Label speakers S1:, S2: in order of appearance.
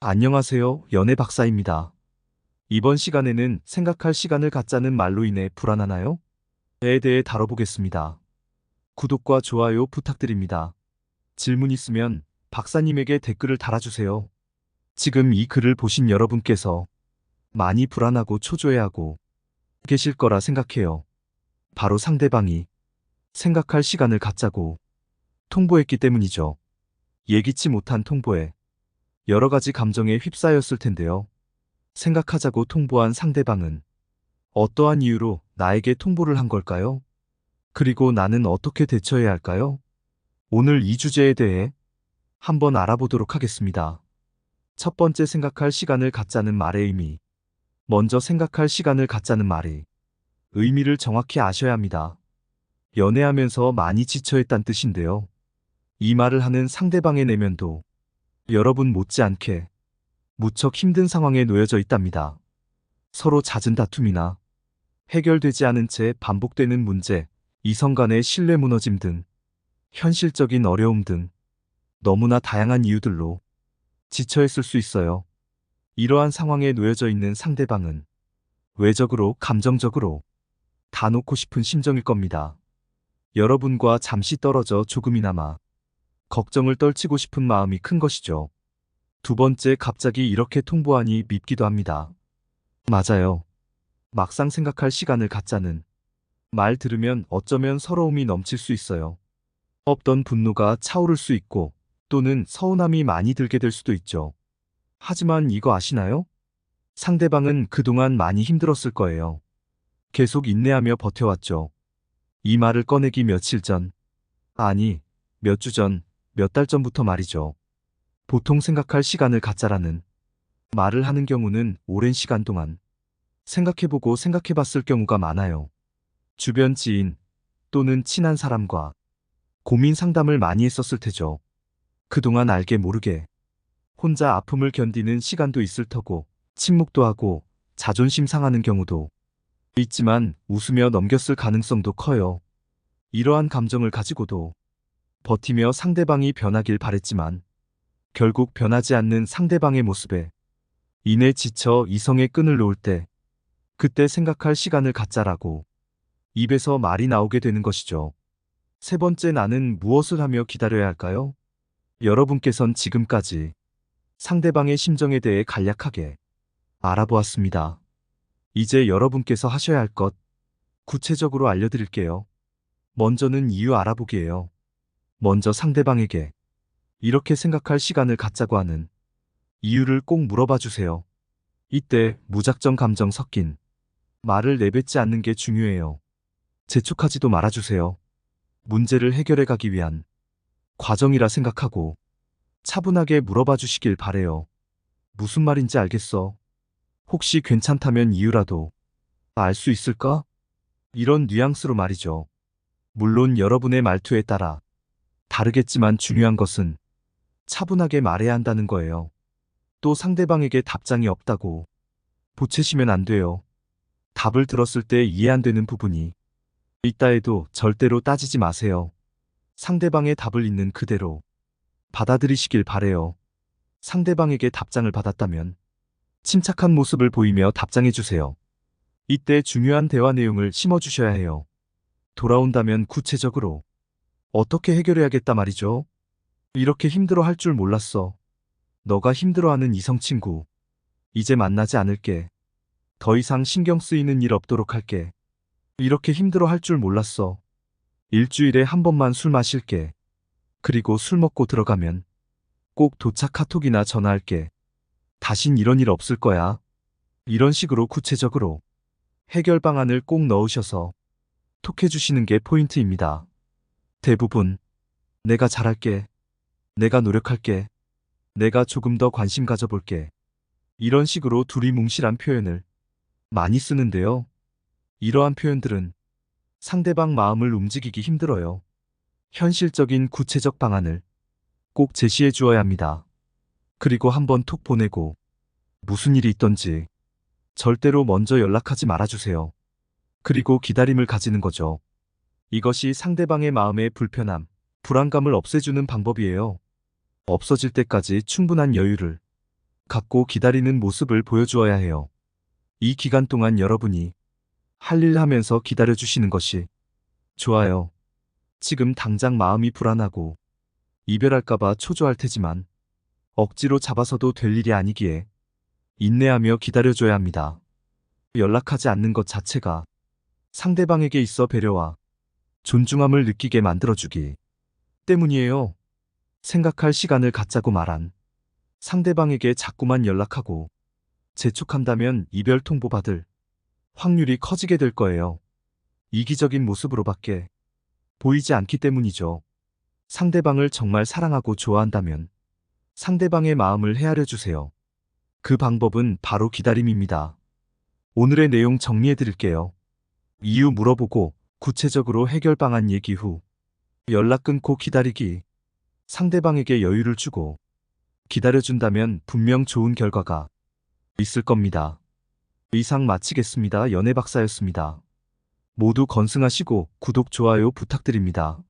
S1: 안녕하세요. 연애 박사입니다. 이번 시간에는 생각할 시간을 갖자는 말로 인해 불안하나요? 에 대해 다뤄보겠습니다. 구독과 좋아요 부탁드립니다. 질문 있으면 박사님에게 댓글을 달아주세요. 지금 이 글을 보신 여러분께서 많이 불안하고 초조해하고 계실 거라 생각해요. 바로 상대방이 생각할 시간을 갖자고 통보했기 때문이죠. 예기치 못한 통보에 여러 가지 감정에 휩싸였을 텐데요. 생각하자고 통보한 상대방은 어떠한 이유로 나에게 통보를 한 걸까요? 그리고 나는 어떻게 대처해야 할까요? 오늘 이 주제에 대해 한번 알아보도록 하겠습니다. 첫 번째 생각할 시간을 갖자는 말의 의미. 먼저 생각할 시간을 갖자는 말이 의미를 정확히 아셔야 합니다. 연애하면서 많이 지쳐있단 뜻인데요. 이 말을 하는 상대방의 내면도 여러분 못지않게 무척 힘든 상황에 놓여져 있답니다. 서로 잦은 다툼이나 해결되지 않은 채 반복되는 문제, 이성 간의 신뢰 무너짐 등 현실적인 어려움 등 너무나 다양한 이유들로 지쳐있을 수 있어요. 이러한 상황에 놓여져 있는 상대방은 외적으로 감정적으로 다 놓고 싶은 심정일 겁니다. 여러분과 잠시 떨어져 조금이나마 걱정을 떨치고 싶은 마음이 큰 것이죠. 두 번째, 갑자기 이렇게 통보하니 밉기도 합니다. 맞아요. 막상 생각할 시간을 갖자는 말 들으면 어쩌면 서러움이 넘칠 수 있어요. 없던 분노가 차오를 수 있고 또는 서운함이 많이 들게 될 수도 있죠. 하지만 이거 아시나요? 상대방은 그동안 많이 힘들었을 거예요. 계속 인내하며 버텨왔죠. 이 말을 꺼내기 며칠 전, 아니, 몇 주 전, 몇 달 전부터 말이죠. 보통 생각할 시간을 갖자라는 말을 하는 경우는 오랜 시간 동안 생각해보고 생각해봤을 경우가 많아요. 주변 지인 또는 친한 사람과 고민 상담을 많이 했었을 테죠. 그동안 알게 모르게 혼자 아픔을 견디는 시간도 있을 터고 침묵도 하고 자존심 상하는 경우도 있지만 웃으며 넘겼을 가능성도 커요. 이러한 감정을 가지고도 버티며 상대방이 변하길 바랬지만 결국 변하지 않는 상대방의 모습에 이내 지쳐 이성의 끈을 놓을 때 그때 생각할 시간을 갖자라고 입에서 말이 나오게 되는 것이죠. 세 번째 나는 무엇을 하며 기다려야 할까요? 여러분께선 지금까지 상대방의 심정에 대해 간략하게 알아보았습니다. 이제 여러분께서 하셔야 할 것 구체적으로 알려드릴게요. 먼저는 이유 알아보기예요. 먼저 상대방에게 이렇게 생각할 시간을 갖자고 하는 이유를 꼭 물어봐 주세요. 이때 무작정 감정 섞인 말을 내뱉지 않는 게 중요해요. 재촉하지도 말아주세요. 문제를 해결해 가기 위한 과정이라 생각하고 차분하게 물어봐 주시길 바래요. 무슨 말인지 알겠어. 혹시 괜찮다면 이유라도 알 수 있을까? 이런 뉘앙스로 말이죠. 물론 여러분의 말투에 따라 다르겠지만 중요한 것은 차분하게 말해야 한다는 거예요. 또 상대방에게 답장이 없다고 보채시면 안 돼요. 답을 들었을 때 이해 안 되는 부분이 있다 해도 절대로 따지지 마세요. 상대방의 답을 있는 그대로 받아들이시길 바래요. 상대방에게 답장을 받았다면 침착한 모습을 보이며 답장해 주세요. 이때 중요한 대화 내용을 심어 주셔야 해요. 돌아온다면 구체적으로 어떻게 해결해야겠다 말이죠. 이렇게 힘들어 할 줄 몰랐어. 너가 힘들어하는 이성 친구. 이제 만나지 않을게. 더 이상 신경 쓰이는 일 없도록 할게. 이렇게 힘들어 할 줄 몰랐어. 일주일에 한 번만 술 마실게. 그리고 술 먹고 들어가면 꼭 도착 카톡이나 전화할게. 다신 이런 일 없을 거야. 이런 식으로 구체적으로 해결 방안을 꼭 넣으셔서 톡 해주시는 게 포인트입니다. 대부분 내가 잘할게. 내가 노력할게. 내가 조금 더 관심 가져볼게. 이런 식으로 둘이 뭉실한 표현을 많이 쓰는데요. 이러한 표현들은 상대방 마음을 움직이기 힘들어요. 현실적인 구체적 방안을 꼭 제시해 주어야 합니다. 그리고 한번 톡 보내고 무슨 일이 있던지 절대로 먼저 연락하지 말아주세요. 그리고 기다림을 가지는 거죠. 이것이 상대방의 마음의 불편함, 불안감을 없애주는 방법이에요. 없어질 때까지 충분한 여유를 갖고 기다리는 모습을 보여주어야 해요. 이 기간 동안 여러분이 할 일 하면서 기다려주시는 것이 좋아요. 지금 당장 마음이 불안하고 이별할까봐 초조할 테지만 억지로 잡아서도 될 일이 아니기에 인내하며 기다려줘야 합니다. 연락하지 않는 것 자체가 상대방에게 있어 배려와 존중함을 느끼게 만들어주기 때문이에요. 생각할 시간을 갖자고 말한 상대방에게 자꾸만 연락하고 재촉한다면 이별 통보 받을 확률이 커지게 될 거예요. 이기적인 모습으로밖에 보이지 않기 때문이죠. 상대방을 정말 사랑하고 좋아한다면 상대방의 마음을 헤아려 주세요. 그 방법은 바로 기다림입니다. 오늘의 내용 정리해 드릴게요. 이유 물어보고 구체적으로 해결 방안 얘기 후 연락 끊고 기다리기 상대방에게 여유를 주고 기다려준다면 분명 좋은 결과가 있을 겁니다. 이상 마치겠습니다. 연애 박사였습니다. 모두 건승하시고 구독, 좋아요 부탁드립니다.